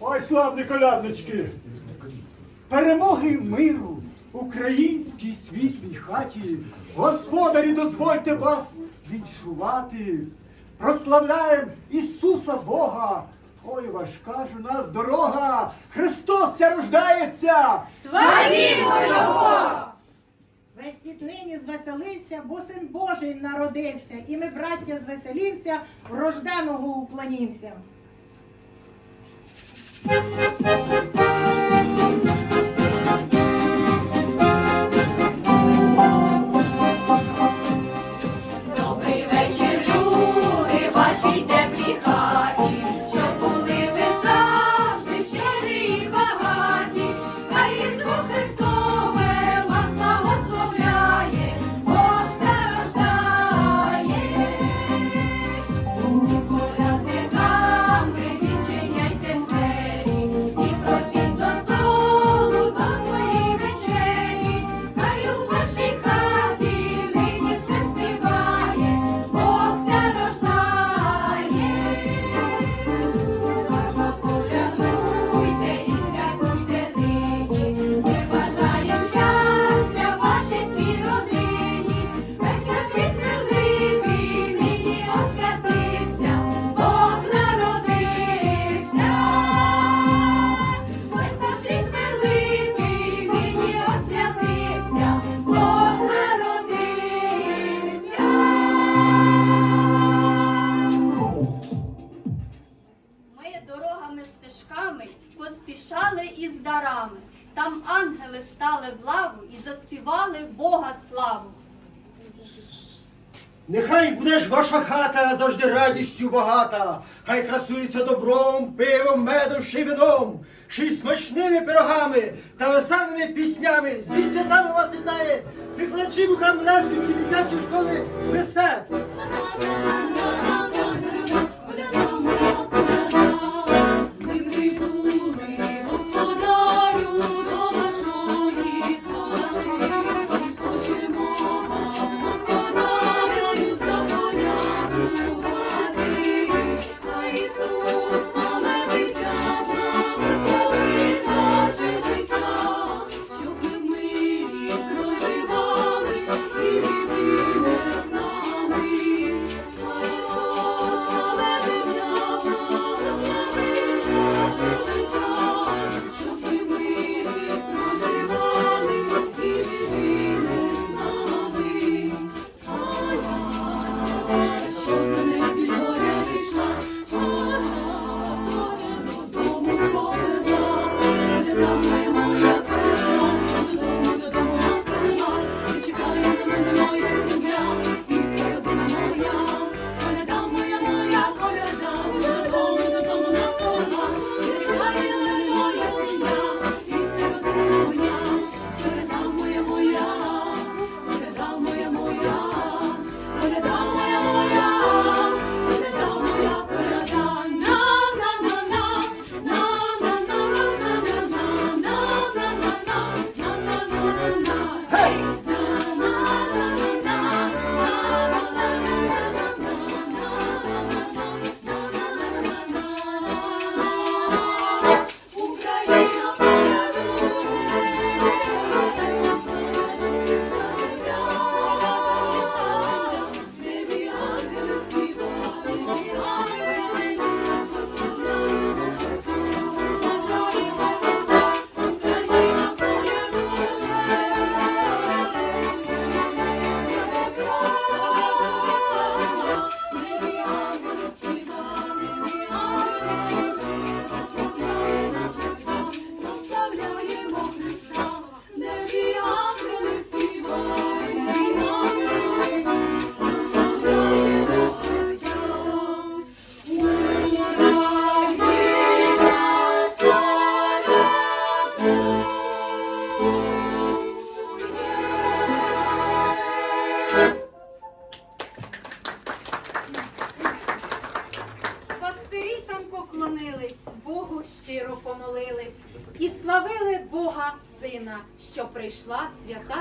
Ой, славні коляднички! Перемоги миру українській світлій хаті. Господарі, дозвольте вас відчувати. Прославляєм Ісуса Бога. Ой, важка ж у нас дорога. Христос ся рождається! Славімо Його! Весь світлині звеселився, бо син Божий народився, і ми, браття, звеселівся, рожданого уклонівся. Música Нехай буде ж ваша хата завжди радістю багата, хай красується добром, пивом, медом ще й вином, ще й смачними пирогами та веселими піснями. Зі святами вас вітає, викладачі у камлежківські дитячої школи мистецтв. time.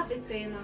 дитина.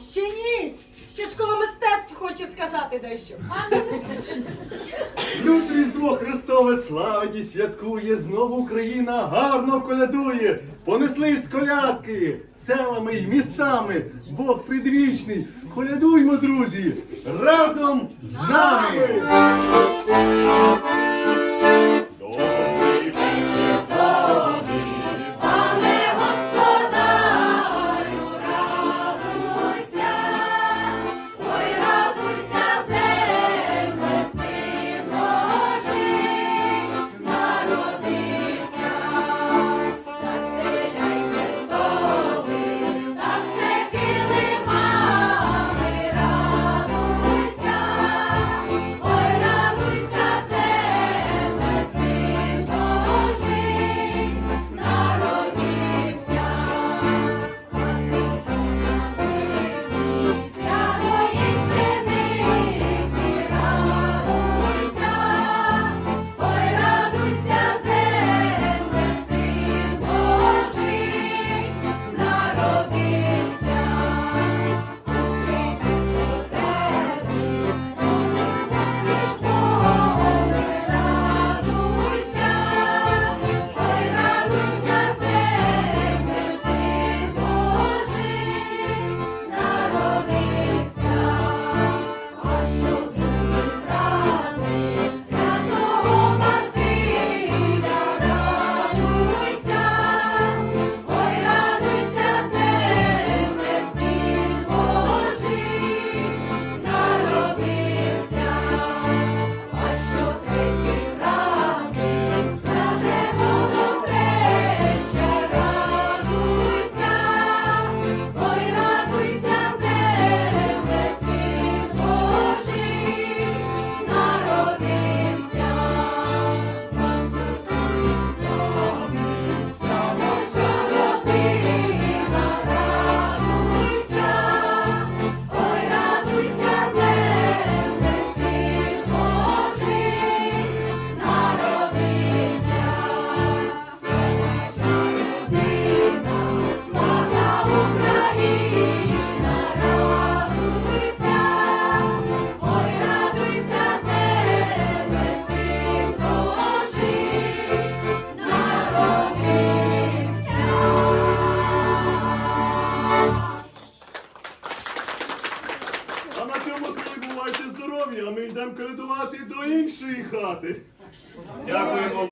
Ще ні! Ще школа мистецтв хоче сказати дещо. А, ну. Люд Різдво Христове славні святкує, знову Україна гарно колядує. Понесли з колядки селами і містами. Бог придвічний. Колядуймо, друзі, разом з нами! Yeah.